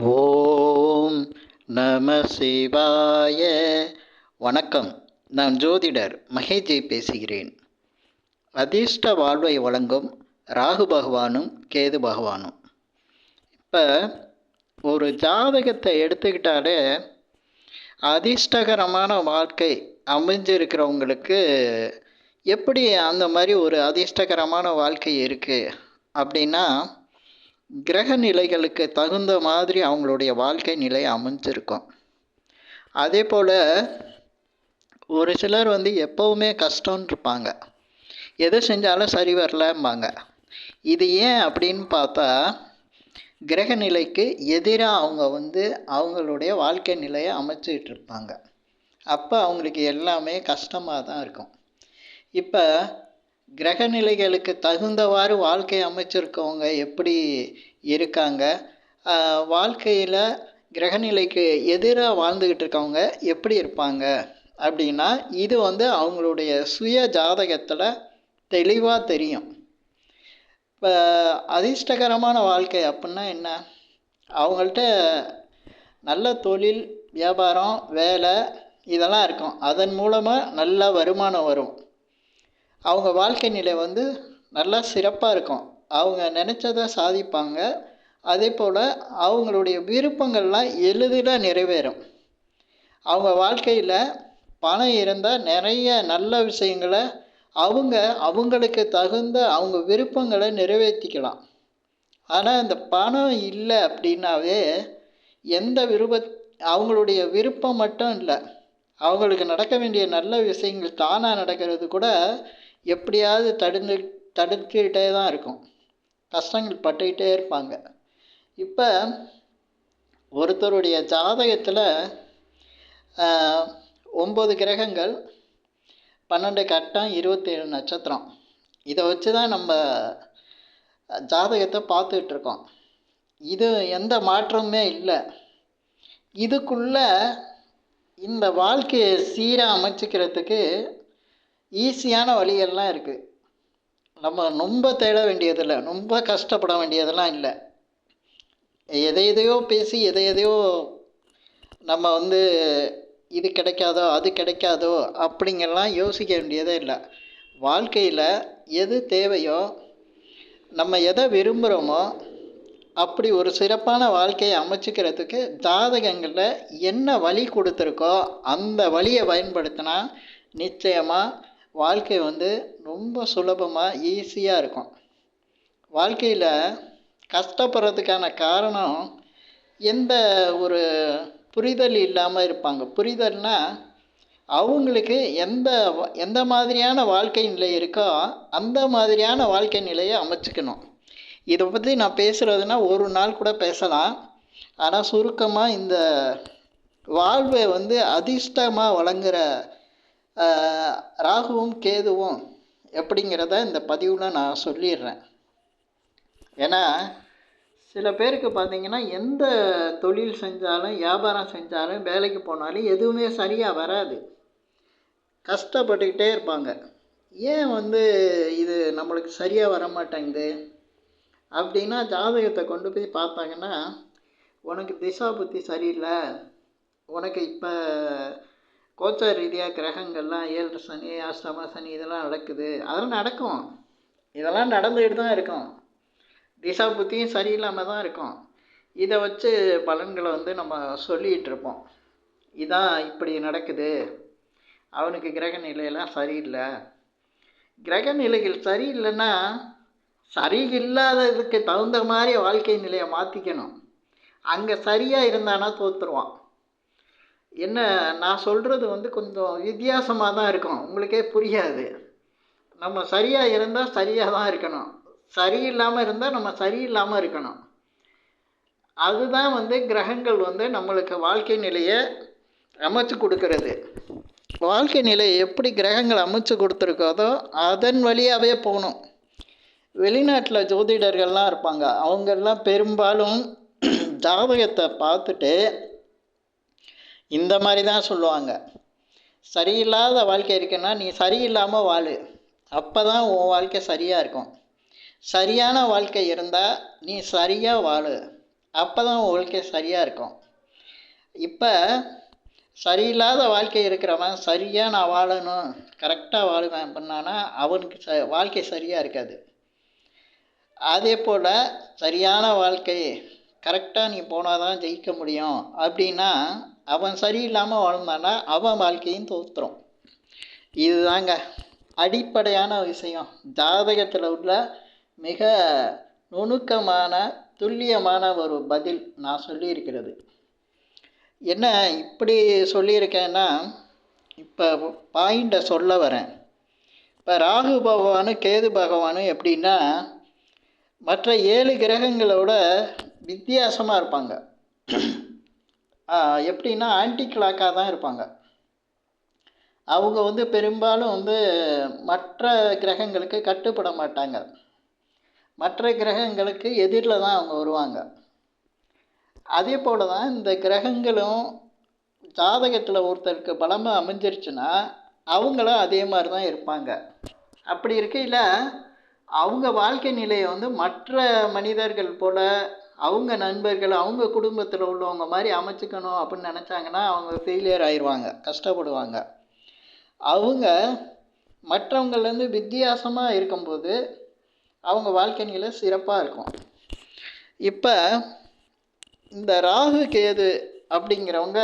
ஓம் நம சிவாய. வணக்கம். நான் ஜோதிடர் மகேஜி பேசுகிறேன். அதிர்ஷ்ட வாழ்வை வழங்கும் ராகு பகவானும் கேது பகவானும். இப்போ ஒரு ஜாதகத்தை எடுத்துக்கிட்டாலே அதிர்ஷ்டகரமான வாழ்க்கை அமைஞ்சிருக்கிறவங்களுக்கு எப்படி அந்த மாதிரி ஒரு அதிர்ஷ்டகரமான வாழ்க்கை இருக்குது அப்படின்னா கிரக நிலைகளுக்கு தகுந்த மாதிரி அவங்களுடைய வாழ்க்கை நிலை அமைஞ்சிருக்கும். அதே போல் ஒரு சிலர் வந்து எப்போவுமே கஷ்டம்னு இருப்பாங்க. எது செஞ்சாலும் சரி வரலம்பாங்க. இது ஏன் அப்படின்னு பார்த்தா கிரக நிலைக்கு எதிராக அவங்க வந்து அவங்களுடைய வாழ்க்கை நிலையை அமைச்சிக்கிட்டு இருப்பாங்க. அப்போ அவங்களுக்கு எல்லாமே கஷ்டமாக தான் இருக்கும். இப்போ கிரக நிலைகளுக்கு தகுந்தவாறு வாழ்க்கை அமைச்சிருக்கவங்க எப்படி இருக்காங்க? வாழ்க்கையில் கிரகநிலைக்கு எதிராக வாழ்ந்துக்கிட்டு இருக்கவங்க எப்படி இருப்பாங்க? அப்படின்னா இது வந்து அவங்களுடைய சுய ஜாதகத்தில் தெளிவாக தெரியும். இப்போ அதிர்ஷ்டகரமான வாழ்க்கை அப்படின்னா என்ன? அவங்கள்ட்ட நல்ல தொழில் வியாபாரம் வேலை இதெல்லாம் இருக்கும். அதன் மூலமாக நல்ல வருமானம் வரும். அவங்க வாழ்க்கை நிலை வந்து நல்லா சிறப்பாக இருக்கும். அவங்க நினச்சதை சாதிப்பாங்க. அதே போல் அவங்களுடைய விருப்பங்கள்லாம் எளிதில் நிறைவேறும். அவங்க வாழ்க்கையில் பணம் இருந்தால் நிறைய நல்ல விஷயங்களை அவங்க அவங்களுக்கு தகுந்த அவங்க விருப்பங்களை நிறைவேற்றிக்கலாம் ஆனால் இந்த பணம் இல்லை அப்படின்னாவே எந்த விருப்ப அவங்களுடைய விருப்பம் மட்டும் இல்லை. அவங்களுக்கு நடக்க வேண்டிய நல்ல விஷயங்கள் தானாக நடக்கிறது கூட எப்படியாவது தடுந்து தடுத்துக்கிட்டே தான் இருக்கும். கஷ்டங்கள் பட்டுக்கிட்டே இருப்பாங்க. இப்போ ஒருத்தருடைய ஜாதகத்தில் ஒம்பது கிரகங்கள் பன்னெண்டு கட்டம் இருபத்தேழு நட்சத்திரம். இதை வச்சு தான் நம்ம ஜாதகத்தை பார்த்துட்ருக்கோம் இது எந்த மாற்றமுமே இல்லை. இதுக்குள்ளே இந்த வாழ்க்கையை சீராக அமைச்சிக்கிறதுக்கு ஈஸியான வழிகள்லாம் இருக்குது நம்ம ரொம்ப தேட வேண்டியதில்லை. ரொம்ப கஷ்டப்பட வேண்டியதெல்லாம் இல்லை. எதை எதையோ பேசி எதை எதையோ நம்ம வந்து இது கிடைக்காதோ அது கிடைக்காதோ அப்படிங்கெல்லாம் யோசிக்க வேண்டியதே இல்லை. வாழ்க்கையில் எது தேவையோ நம்ம எதை விரும்புகிறோமோ அப்படி ஒரு சிறப்பான வாழ்க்கையை அமைச்சிக்கிறதுக்கு ஜாதகங்களில் என்ன வழி கொடுத்துருக்கோ அந்த வழியை பயன்படுத்தினா நிச்சயமாக வாழ்க்கை வந்து ரொம்ப சுலபமாக ஈஸியாக இருக்கும். வாழ்க்கையில் கஷ்டப்படுறதுக்கான காரணம் எந்த ஒரு புரிதல் இல்லாமல் இருப்பாங்க. புரிதல்னால் அவங்களுக்கு எந்த எந்த மாதிரியான வாழ்க்கை நிலை இருக்கோ அந்த மாதிரியான வாழ்க்கை நிலையை அமைச்சுக்கணும். இதை பற்றி நான் பேசுகிறதுனா ஒரு நாள் கூட பேசலாம். ஆனால் சுருக்கமாக இந்த வாழ்வை வந்து அதிர்ஷ்டமாக வழங்குகிற ராகுவும் கேதுவும் எப்படிங்கிறத இந்த பதிவில் நான் சொல்லிடுறேன். ஏன்னா சில பேருக்கு பார்த்திங்கன்னா எந்த தொழில் செஞ்சாலும் வியாபாரம் செஞ்சாலும் வேலைக்கு போனாலும் எதுவுமே சரியாக வராது. கஷ்டப்பட்டுக்கிட்டே இருப்பாங்க. ஏன் வந்து இது நம்மளுக்கு சரியாக வர மாட்டேங்குது அப்படின்னா ஜாதகத்தை கொண்டு போய் பார்த்தாங்கன்னா உனக்கு திசா புத்தி சரியில்லை. உனக்கு இப்போ கோச்சார் ரீதியாக கிரகங்கள்லாம் ஏழு சனி அஷ்டம சனி இதெல்லாம் நடக்குது. அதெல்லாம் நடக்கும். இதெல்லாம் நடந்துக்கிட்டு தான் இருக்கும். திசா புத்தியும் சரியில்லாமல் தான் இருக்கும். இதை வச்சு பலன்களை வந்து நம்ம சொல்லிகிட்டு இருப்போம். இதான் இப்படி நடக்குது. அவனுக்கு கிரக நிலையெல்லாம் சரியில்லை. கிரக நிலைகள் சரியில்லைன்னா சரியில்லாததுக்கு தகுந்த மாதிரி வாழ்க்கை நிலையை மாற்றிக்கணும் அங்கே சரியாக இருந்தானா தோற்றுருவான் என்ன நான் சொல்கிறது வந்து கொஞ்சம் வித்தியாசமாக தான் இருக்கும். உங்களுக்கே புரியாது. நம்ம சரியாக இருந்தால் சரியாக தான் இருக்கணும் சரியில்லாமல் இருந்தால் நம்ம சரியில்லாமல் இருக்கணும். அதுதான் வந்து கிரகங்கள் வந்து நம்மளுக்கு வாழ்க்கை நிலையை அமைச்சு கொடுக்கறது. வாழ்க்கை நிலையை எப்படி கிரகங்கள் அமைச்சு கொடுத்துருக்கோதோ அதன் வழியாகவே போகணும். வெளிநாட்டில் ஜோதிடர்கள்லாம் இருப்பாங்க. அவங்கெல்லாம் பெரும்பாலும் ஜாதகத்தை பார்த்துட்டு இந்த மாதிரி தான் சொல்லுவாங்க. சரியில்லாத வாழ்க்கை இருக்குன்னா நீ சரியில்லாமல் வாழு. அப்போ தான் உன் வாழ்க்கை சரியாக இருக்கும். சரியான வாழ்க்கை இருந்தால் நீ சரியாக வாழு. அப்போ தான் உன் வாழ்க்கை சரியாக இருக்கும். இப்போ சரியில்லாத வாழ்க்கை இருக்கிறவன் சரியாக நான் வாழணும் கரெக்டாக வாழுவேன் அப்படின்னானா அவனுக்கு ச வாழ்க்கை சரியாக இருக்காது. அதே போல் சரியான வாழ்க்கை கரெக்டாக நீ போனால் தான் ஜெயிக்க முடியும். அப்படின்னா அவன் சரியில்லாமல் வாழ்ந்தானா அவன் வாழ்க்கையும் தோற்றுறோம் இதுதாங்க. அடிப்படையான விஷயம். ஜாதகத்தில் உள்ள மிக நுணுக்கமான துல்லியமான ஒரு பதில் நான் சொல்லியிருக்கிறது. என்ன இப்படி சொல்லியிருக்கேன்னா இப்போ பாயிண்ட்டை சொல்ல வரேன். இப்போ ராகு பகவானும் கேது பகவானும் எப்படின்னா மற்ற ஏழு கிரகங்களோட வித்தியாசமாக இருப்பாங்க. எப்படின்னா ஆன்டி கிளாக்காக தான் இருப்பாங்க. அவங்க வந்து பெரும்பாலும் வந்து மற்ற கிரகங்களுக்கு கட்டுப்பட மாட்டாங்க. மற்ற கிரகங்களுக்கு எதிரில் தான் அவங்க வருவாங்க. அதே போல் தான் இந்த கிரகங்களும் ஜாதகத்தில் ஒருத்தருக்கு பலமாக அமைஞ்சிருச்சுன்னா அவங்களும் அதே மாதிரி தான் இருப்பாங்க. அப்படி இருக்கையில் அவங்க வாழ்க்கை நிலையை வந்து மற்ற மனிதர்கள் போல் அவங்க நண்பர்கள் அவங்க குடும்பத்தில் உள்ளவங்க மாதிரி அமைச்சிக்கணும் அப்படின்னு நினச்சாங்கன்னா அவங்க ஃபெயிலியர் ஆயிடுவாங்க கஷ்டப்படுவாங்க. அவங்க மற்றவங்கள்லேருந்து வித்தியாசமாக இருக்கும்போது அவங்க வாழ்க்கை நிலை சிறப்பாக இருக்கும். இப்போ இந்த ராகு கேது அப்படிங்கிறவங்க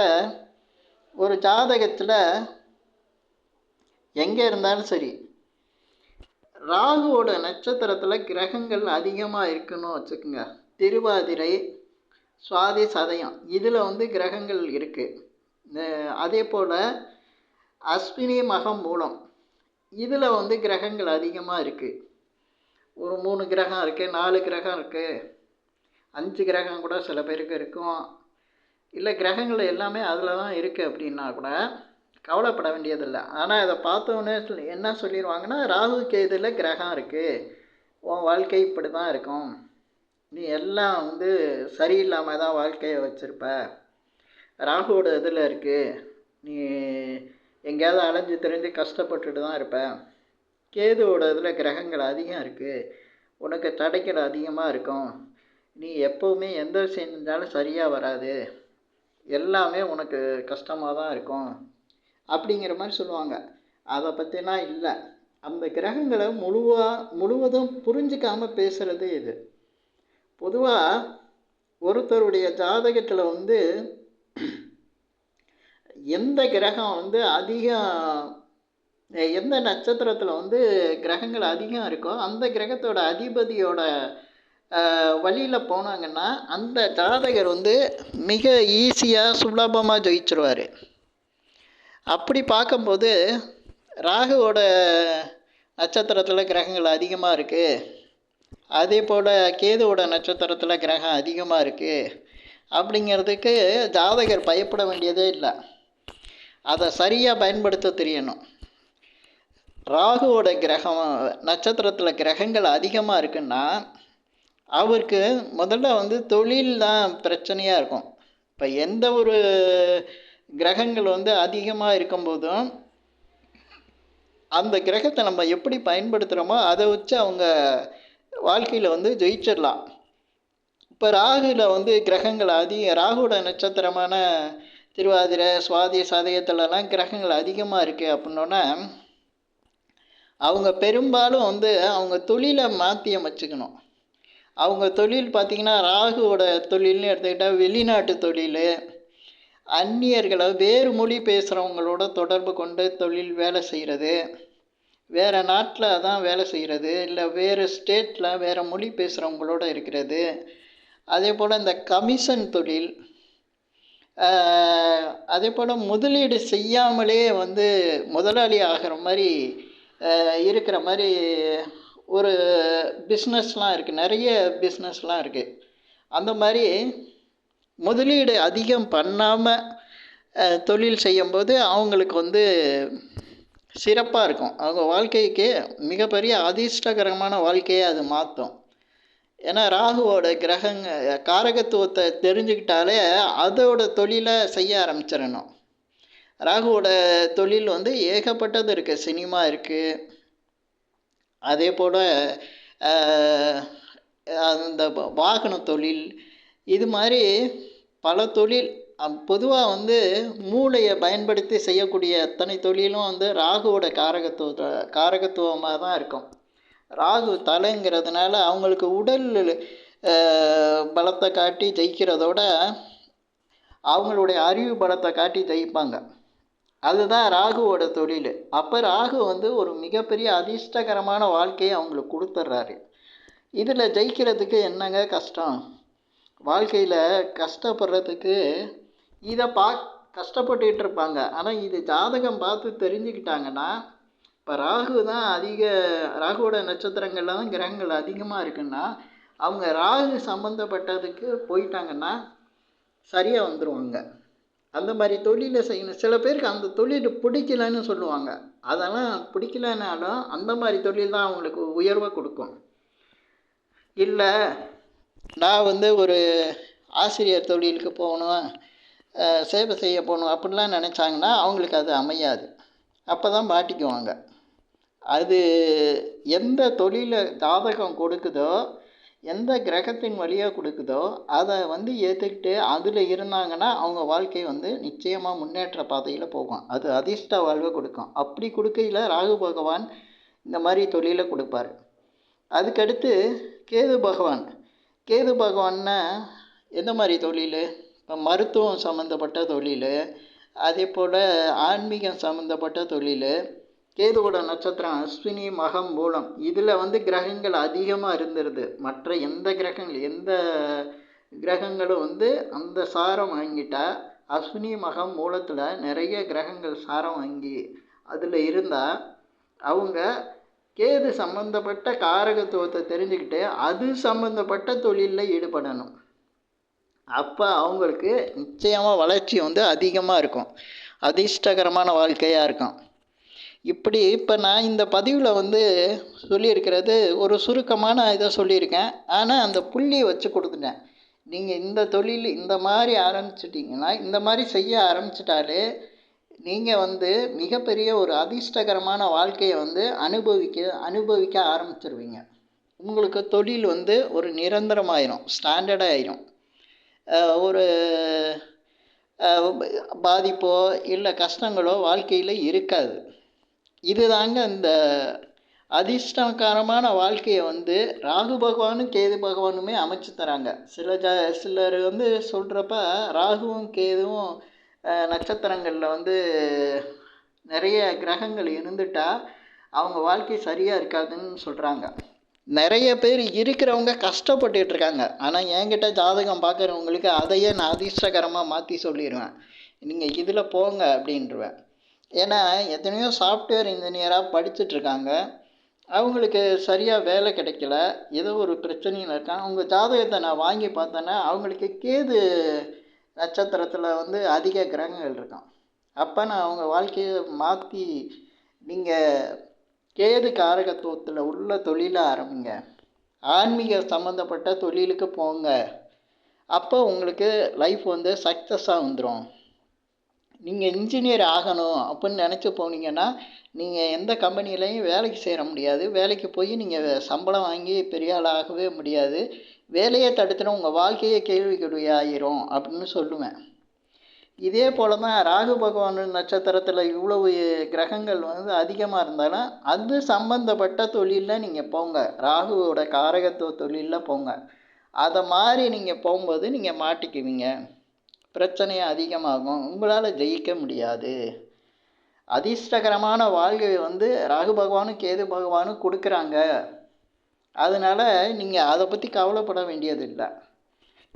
ஒரு ஜாதகத்தில் எங்கே இருந்தாலும் சரி ராகுவோட நட்சத்திரத்தில் கிரகங்கள் அதிகமாக இருக்குன்னு வச்சுக்கோங்க. திருவாதிரை சுவாதி சதயம் இதில் வந்து கிரகங்கள் இருக்குது அதே போல் அஸ்வினி மகம் மூலம் இதில் வந்து கிரகங்கள் அதிகமாக இருக்குது ஒரு மூணு கிரகம் இருக்குது நாலு கிரகம் இருக்குது அஞ்சு கிரகம் கூட சில பேருக்கு இருக்கும். இல்லை கிரகங்கள் எல்லாமே அதில் தான் இருக்குது அப்படின்னா கூட கவலைப்பட வேண்டியதில்லை. ஆனால் இதை பார்த்தோன்னே என்ன சொல்லிடுவாங்கன்னா ராகு கேதுல கிரகம் இருக்குது உன் வாழ்க்கை இப்படி தான் இருக்கும். நீ எல்லாம் வந்து சரியில்லாமல் தான் வாழ்க்கையை வச்சுருப்ப. ராகுவோட இதில் இருக்குது நீ எங்கேயாவது அலைஞ்சு தெரிஞ்சு கஷ்டப்பட்டுட்டு தான் இருப்ப. கேதுவோட இதில் கிரகங்கள் அதிகம் இருக்குது உனக்கு தடைகள் அதிகமாக இருக்கும். நீ எப்போவுமே எந்த விஷயம் செஞ்சாலும் சரியாக வராது. எல்லாமே உனக்கு கஷ்டமாக தான் இருக்கும். அப்படிங்கிற மாதிரி சொல்லுவாங்க. அதை பற்றிலாம் இல்லை. அந்த கிரகங்களை முழுவாக முழுவதும் புரிஞ்சிக்காமல் பேசுகிறது இது. பொதுவாக ஒருத்தருடைய ஜாதகத்தில் வந்து எந்த கிரகம் வந்து அதிகம் எந்த நட்சத்திரத்தில் வந்து கிரகங்கள் அதிகம் இருக்கோ அந்த கிரகத்தோட அதிபதியோட வழியில் போனாங்கன்னா அந்த ஜாதகர் வந்து மிக ஈஸியாக சுலபமாக ஜெயிச்சிருவார். அப்படி பார்க்கும்போது ராகுவோட நட்சத்திரத்தில் கிரகங்கள் அதிகமாக இருக்குது அதே போல் கேதுவோட நட்சத்திரத்தில் கிரகம் அதிகமாக இருக்குது அப்படிங்கிறதுக்கு ஜாதகர் பயப்பட வேண்டியதே இல்லை. அதை சரியாக பயன்படுத்த தெரியணும். ராகுவோட கிரகம் நட்சத்திரத்தில் கிரகங்கள் அதிகமாக இருக்குன்னா அவருக்கு முதல்ல வந்து தொழில் தான் பிரச்சனையாக இருக்கும். இப்போ எந்த ஒரு கிரகங்கள் வந்து அதிகமாக இருக்கும்போதும் அந்த கிரகத்தை நம்ம எப்படி பயன்படுத்துகிறோமோ அதை வச்சு அவங்க வாழ்க்கையில் வந்து ஜெயிச்சிடலாம். இப்போ ராகுல வந்து கிரகங்கள் அதிக ராகுவோட நட்சத்திரமான திருவாதிரை சுவாதி சதயத்துலலாம் கிரகங்கள் அதிகமாக இருக்குது அப்படின்னோன்னா அவங்க பெரும்பாலும் வந்து அவங்க தொழிலை மாற்றி அமைச்சுக்கணும் அவங்க தொழில் பார்த்திங்கன்னா ராகுவோட தொழில்னு எடுத்துக்கிட்டால் வெளிநாட்டு தொழில் அந்நியர்களை வேறு மொழி பேசுகிறவங்களோட தொடர்பு கொண்டு தொழில் வேலை செய்கிறது வேறு நாட்டில் தான் வேலை செய்கிறது இல்லை வேறு ஸ்டேட்டில் வேறு மொழி பேசுகிறவங்களோட இருக்கிறது. அதே போல் இந்த கமிஷன் தொழில் அதே போல் முதலீடு செய்யாமலே வந்து முதலாளி ஆகிற மாதிரி இருக்கிற மாதிரி ஒரு பிஸ்னஸ்லாம் இருக்குது நிறைய பிஸ்னஸ்லாம் இருக்குது அந்த மாதிரி முதலீடு அதிகம் பண்ணாமல் தொழில் செய்யும்போது அவங்களுக்கு வந்து சிறப்பாக இருக்கும். அவங்க வாழ்க்கைக்கு மிகப்பெரிய அதிர்ஷ்டகரமான வாழ்க்கையை அது மாற்றும். ஏன்னா ராகுவோட கிரகங்க காரகத்துவத்தை தெரிஞ்சுக்கிட்டாலே அதோட தொழிலை செய்ய ஆரம்பிச்சிடணும். ராகுவோட தொழில் வந்து ஏகப்பட்டது இருக்குது சினிமா இருக்குது அதே போல் அந்த வாகன தொழில் இது மாதிரி பல தொழில் பொதுவாக வந்து மூளையை பயன்படுத்தி செய்யக்கூடிய அத்தனை தொழிலும் வந்து ராகுவோட காரகத்துவ காரகத்துவமாக தான் இருக்கும். ராகு தலைங்கிறதுனால அவங்களுக்கு உடல் பலத்தை காட்டி ஜெயிக்கிறதோட அவங்களுடைய அறிவு பலத்தை காட்டி ஜெயிப்பாங்க. அதுதான் ராகுவோட தொழில். அப்போ ராகு வந்து ஒரு மிகப்பெரிய அதிர்ஷ்டகரமான வாழ்க்கையை அவங்களுக்கு கொடுத்துட்றாரு இதில் ஜெயிக்கிறதுக்கு என்னங்க கஷ்டம்? வாழ்க்கையில் கஷ்டப்படுறதுக்கு இதை பா கஷ்டப்பட்டுக்கிட்டு இருப்பாங்க ஆனால் இது ஜாதகம் பார்த்து தெரிஞ்சுக்கிட்டாங்கன்னா இப்போ ராகு தான் அதிக ராகுவோட நட்சத்திரங்கள்ல தான் கிரகங்கள் அதிகமாக இருக்குன்னா அவங்க ராகு சம்மந்தப்பட்டதுக்கு போயிட்டாங்கன்னா சரியாக வந்துடுவாங்க அந்த மாதிரி தொழிலை செய்யணும். சில பேருக்கு அந்த தொழில் பிடிக்கலன்னு சொல்லுவாங்க. அதெல்லாம் பிடிக்கலனாலும் அந்த மாதிரி தொழில் தான் அவங்களுக்கு உயர்வை கொடுக்கும். இல்லை நான் வந்து ஒரு ஆசிரியர் தொழிலுக்கு போகணும். சேவை செய்ய போகணும் அப்படிலாம் நினச்சாங்கன்னா அவங்களுக்கு அது அமையாது. அப்போ தான் மாட்டிக்குவாங்க. அது எந்த தொழிலை ஜாதகம் கொடுக்குதோ எந்த கிரகத்தின் வழியாக கொடுக்குதோ அதை வந்து ஏற்றுக்கிட்டு அதில் இருந்தாங்கன்னா அவங்க வாழ்க்கை வந்து நிச்சயமாக முன்னேற்ற பாதையில் போகும். அது அதிர்ஷ்ட வாழ்வை கொடுக்கும். அப்படி கொடுக்கையில் ராகு பகவான் இந்த மாதிரி தொழிலை கொடுப்பார். அதுக்கடுத்து கேது பகவான். கேது பகவான்னா எந்த மாதிரி தொழில்? இப்போ மருத்துவம் சம்மந்தப்பட்ட தொழில் அதே போல் ஆன்மீகம் சம்மந்தப்பட்ட தொழில் கேதுவோட நட்சத்திரம் அஸ்வினி மகம் மூலம் இதில் வந்து கிரகங்கள் அதிகமாக இருந்துருது. மற்ற எந்த கிரகங்கள் எந்த கிரகங்களும் வந்து அந்த சாரம் வாங்கிட்டா அஸ்வினி மகம் மூலத்தில் நிறைய கிரகங்கள் சாரம் வாங்கி அதில் இருந்தால் அவங்க கேது சம்மந்தப்பட்ட காரகத்துவத்தை தெரிஞ்சுக்கிட்டு அது சம்மந்தப்பட்ட தொழிலில் ஈடுபடணும். அப்போ அவங்களுக்கு நிச்சயமாக வளர்ச்சி வந்து அதிகமாக இருக்கும். அதிர்ஷ்டகரமான வாழ்க்கையாக இருக்கும். இப்படி இப்போ நான் இந்த பதிவில் வந்து சொல்லியிருக்கிறது ஒரு சுருக்கமான இதை சொல்லியிருக்கேன். ஆனால் அந்த புள்ளி வச்சு கொடுத்துட்டேன். நீங்கள் இந்த தொழில் இந்த மாதிரி ஆரம்பிச்சிட்டிங்கன்னா இந்த மாதிரி செய்ய ஆரம்பிச்சிட்டாலே நீங்கள் வந்து மிகப்பெரிய ஒரு அதிர்ஷ்டகரமான வாழ்க்கையை வந்து அனுபவிக்க அனுபவிக்க ஆரம்பிச்சிருவீங்க. உங்களுக்கு தொழில் வந்து ஒரு நிரந்தரமாயிரும் ஸ்டாண்டர்டாயிரும் ஒரு பாதிப்போ இல்லை கஷ்டங்களோ வாழ்க்கையில் இருக்காது. இதுதாங்க இந்த அதிர்ஷ்டகரமான வாழ்க்கையை வந்து ராகு பகவானும் கேது பகவானுமே அமைச்சு தராங்க. சில ஜ சிலர் வந்து சொல்கிறப்ப ராகுவும் கேதுவும் நட்சத்திரங்களில் வந்து நிறைய கிரகங்கள் இருந்துட்டா அவங்க வாழ்க்கை சரியாக இருக்காதுன்னு சொல்கிறாங்க நிறைய பேர் இருக்கிறவங்க கஷ்டப்பட்டுட்டு இருக்காங்க. ஆனால் என்கிட்ட ஜாதகம் பார்க்குறவங்களுக்கு அதையே நான் அதிர்ஷ்டகரமாக மாற்றி சொல்லிடுவேன் நீங்கள் இதில் போங்க அப்படின்டுவேன் ஏன்னா எத்தனையோ சாஃப்ட்வேர் இன்ஜினியராக படிச்சுட்ருக்காங்க அவங்களுக்கு சரியாக வேலை கிடைக்கல. ஏதோ ஒரு பிரச்சனையில் இருக்கான் அவங்க ஜாதகத்தை நான் வாங்கி பார்த்தேன்னா அவங்களுக்கு கேது நட்சத்திரத்தில் வந்து அதிக கிரகங்கள் இருக்கான் அப்போ நான் அவங்க வாழ்க்கையை மாற்றி நீங்கள் கேது காரகத்துவத்தில் உள்ள தொழிலை ஆரம்பிங்க. ஆன்மீக சம்மந்தப்பட்ட தொழிலுக்கு போங்க. அப்போ உங்களுக்கு லைஃப் வந்து சக்ஸஸாக வந்துடும் நீங்கள் இன்ஜினியர் ஆகணும் அப்படின்னு நினச்சி போனீங்கன்னா நீங்கள் எந்த கம்பெனிலையும் வேலைக்கு சேர முடியாது. வேலைக்கு போய் நீங்கள் சம்பளம் வாங்கி பெரிய ஆள் ஆகவே முடியாது. வேலையை தடுத்துனா உங்கள் வாழ்க்கையே கேள்விக்குறி ஆயிரும் அப்படின்னு சொல்லுவேன். இதே போல தான் ராகு பகவான் நட்சத்திரத்தில் இவ்வளவு கிரகங்கள் வந்து அதிகமாக இருந்தாலும் அது சம்பந்தப்பட்ட தொழிலில் நீங்கள் போங்க. ராகுவோட காரகத்துவ தொழிலில் போங்க. அதை மாதிரி நீங்கள் போகும்போது நீங்கள் மாட்டிக்குவீங்க. பிரச்சனை அதிகமாகும். உங்களால் ஜெயிக்க முடியாது. அதிர்ஷ்டகரமான வாழ்க்கை வந்து ராகு பகவானும் கேது பகவானும் கொடுக்குறாங்க. அதனால் நீங்கள் அதை பற்றி கவலைப்பட வேண்டியதில்லை.